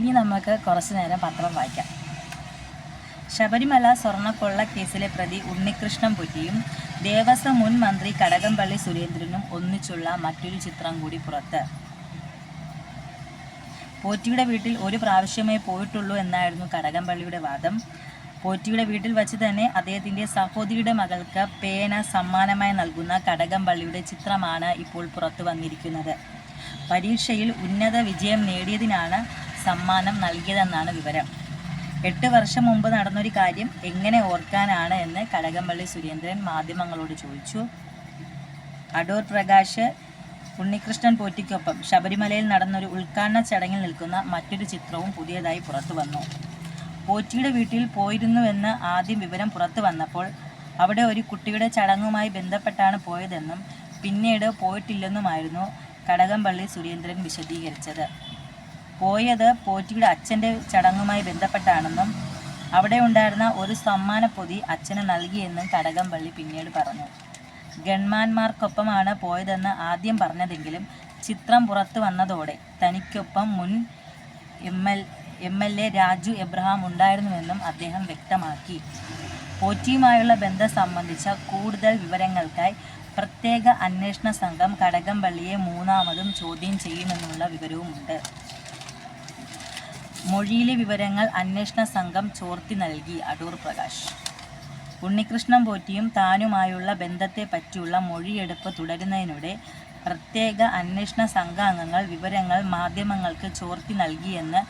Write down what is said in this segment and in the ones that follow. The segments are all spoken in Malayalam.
ഇനി നമുക്ക് കുറച്ചു നേരം പത്രം വായിക്കാം. ശബരിമല സ്വർണക്കൊള്ള കേസിലെ പ്രതി ഉണ്ണികൃഷ്ണൻ പുറ്റിയും ദേവസ്വം മുൻ മന്ത്രി കടകംപള്ളി സുരേന്ദ്രനും ഒന്നിച്ചുള്ള മറ്റൊരു ചിത്രം കൂടി പുറത്ത്. പോറ്റിയുടെ വീട്ടിൽ ഒരു പ്രാവശ്യമേ പോയിട്ടുള്ളൂ എന്നായിരുന്നു കടകംപള്ളിയുടെ വാദം. പോറ്റിയുടെ വീട്ടിൽ വച്ച് തന്നെ അദ്ദേഹത്തിന്റെ സഹോദരിയുടെ മകൾക്ക് പേന സമ്മാനമായി നൽകുന്ന കടകംപള്ളിയുടെ ചിത്രമാണ് ഇപ്പോൾ പുറത്തു വന്നിരിക്കുന്നത്. പരീക്ഷയിൽ ഉന്നത വിജയം നേടിയതിനാണ് സമ്മാനം നൽകിയതെന്നാണ് വിവരം. എട്ട് വർഷം മുമ്പ് നടന്നൊരു കാര്യം എങ്ങനെ ഓർക്കാനാണ് എന്ന് കടകംപള്ളി സുരേന്ദ്രൻ മാധ്യമങ്ങളോട് ചോദിച്ചു. അടൂർ പ്രകാശ് ഉണ്ണികൃഷ്ണൻ പോറ്റിക്കൊപ്പം ശബരിമലയിൽ നടന്നൊരു ഉദ്ഘാടന ചടങ്ങിൽ നിൽക്കുന്ന മറ്റൊരു ചിത്രവും പുതിയതായി പുറത്തു വന്നു. പോറ്റിയുടെ വീട്ടിൽ പോയിരുന്നുവെന്ന് ആദ്യം വിവരം പുറത്തു വന്നപ്പോൾ അവിടെ ഒരു കുട്ടിയുടെ ചടങ്ങുമായി ബന്ധപ്പെട്ടാണ് പോയതെന്നും പിന്നീട് പോയിട്ടില്ലെന്നുമായിരുന്നു കടകംപള്ളി സുരേന്ദ്രൻ വിശദീകരിച്ചത്. പോയത് പോറ്റിയുടെ അച്ഛന്റെ ചടങ്ങുമായി ബന്ധപ്പെട്ടാണെന്നും അവിടെ ഉണ്ടായിരുന്ന ഒരു സമ്മാനപ്പൊതി അച്ഛന് നൽകിയെന്നും കടകംപള്ളി പിന്നീട് പറഞ്ഞു. ഗൺമാന്മാർക്കൊപ്പമാണ് പോയതെന്ന് ആദ്യം പറഞ്ഞതെങ്കിലും ചിത്രം പുറത്തു വന്നതോടെ തനിക്കൊപ്പം മുൻ M L M L A Raju Abraham ഉണ്ടായിരുന്നുവെന്നും അദ്ദേഹം വ്യക്തമാക്കി. പോറ്റിയുമായുള്ള ബന്ധം സംബന്ധിച്ച കൂടുതൽ വിവരങ്ങൾക്കായി പ്രത്യേക അന്വേഷണ സംഘം കടകംപള്ളിയെ മൂന്നാമതും ചോദ്യം ചെയ്യുമെന്നുള്ള വിവരവുമുണ്ട്. മൊഴിയിലെ വിവരങ്ങൾ അന്വേഷണ സംഘം ചോർത്തി നൽകി അടൂർ പ്രകാശ്. ഉണ്ണികൃഷ്ണൻ പോറ്റിയും താനുമായുള്ള ബന്ധത്തെ പറ്റിയുള്ള മൊഴിയെടുപ്പ് തുടരുന്നതിനിടെ പ്രത്യേക അന്വേഷണ സംഘാംഗങ്ങൾ വിവരങ്ങൾ മാധ്യമങ്ങൾക്ക് ചോർത്തി നൽകിയെന്ന്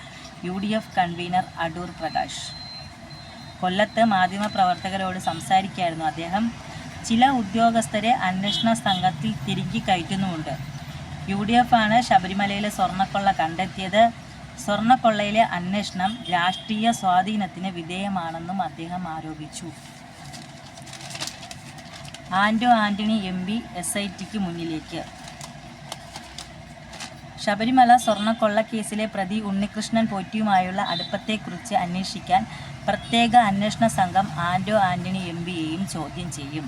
U D F convener Adoor Prakash. കൊല്ലത്ത് മാധ്യമപ്രവർത്തകരോട് സംസാരിക്കുകയായിരുന്നു അദ്ദേഹം. ചില ഉദ്യോഗസ്ഥരെ അന്വേഷണ സംഘത്തിൽ തിരികെ കയറ്റുന്നുമുണ്ട്. യു ഡി എഫ് ആണ് ശബരിമലയിലെ സ്വർണക്കൊള്ള കണ്ടെത്തിയത്. സ്വർണക്കൊള്ളയിലെ അന്വേഷണം രാഷ്ട്രീയ സ്വാധീനത്തിന് വിധേയമാണെന്നും അദ്ദേഹം ആരോപിച്ചു. Anto Antony M P S I tick മുന്നിലേക്ക്. ശബരിമല സ്വർണക്കൊള്ള കേസിലെ പ്രതി ഉണ്ണികൃഷ്ണൻ പോറ്റിയുമായുള്ള അടുപ്പത്തെക്കുറിച്ച് അന്വേഷിക്കാൻ പ്രത്യേക അന്വേഷണ സംഘം ആന്റോ ആന്റണി എം പിയെയും ചോദ്യം ചെയ്യും.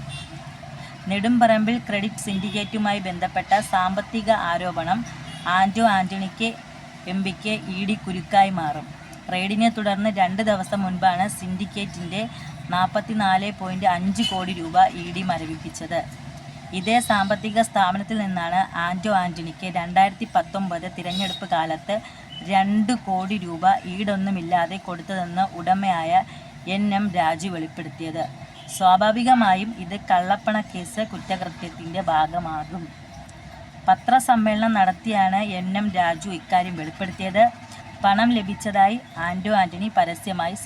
നെടുമ്പറമ്പിൽ ക്രെഡിറ്റ് സിൻഡിക്കേറ്റുമായി ബന്ധപ്പെട്ട സാമ്പത്തിക ആരോപണം ആന്റോ ആന്റണിക്ക് എം പിക്ക് ഇ ഡി കുരുക്കായി മാറും. റെയ്ഡിനെ തുടർന്ന് രണ്ട് ദിവസം മുൻപാണ് സിൻഡിക്കേറ്റിന്റെ നാൽപ്പത്തിനാല് പോയിന്റ് അഞ്ച് കോടി രൂപ ഇ ഡി മരവിപ്പിച്ചത്. ഇതേ സാമ്പത്തിക സ്ഥാപനത്തിൽ നിന്നാണ് ആന്റോ ആന്റണിക്ക് രണ്ടായിരത്തി പത്തൊമ്പത് തിരഞ്ഞെടുപ്പ് കാലത്ത് രണ്ട് കോടി രൂപ ഈടൊന്നുമില്ലാതെ കൊടുത്തതെന്ന് ഉടമയായ എൻ എം രാജു വെളിപ്പെടുത്തിയത്. സ്വാഭാവികമായും ഇത് കള്ളപ്പണക്കേസ് കുറ്റകൃത്യത്തിന്റെ ഭാഗമാകും. പത്രസമ്മേളനം നടത്തിയാണ് എൻ എം രാജു ഇക്കാര്യം വെളിപ്പെടുത്തിയത്. പണം ലഭിച്ചതായി ആന്റോ ആന്റണി പരസ്യമായി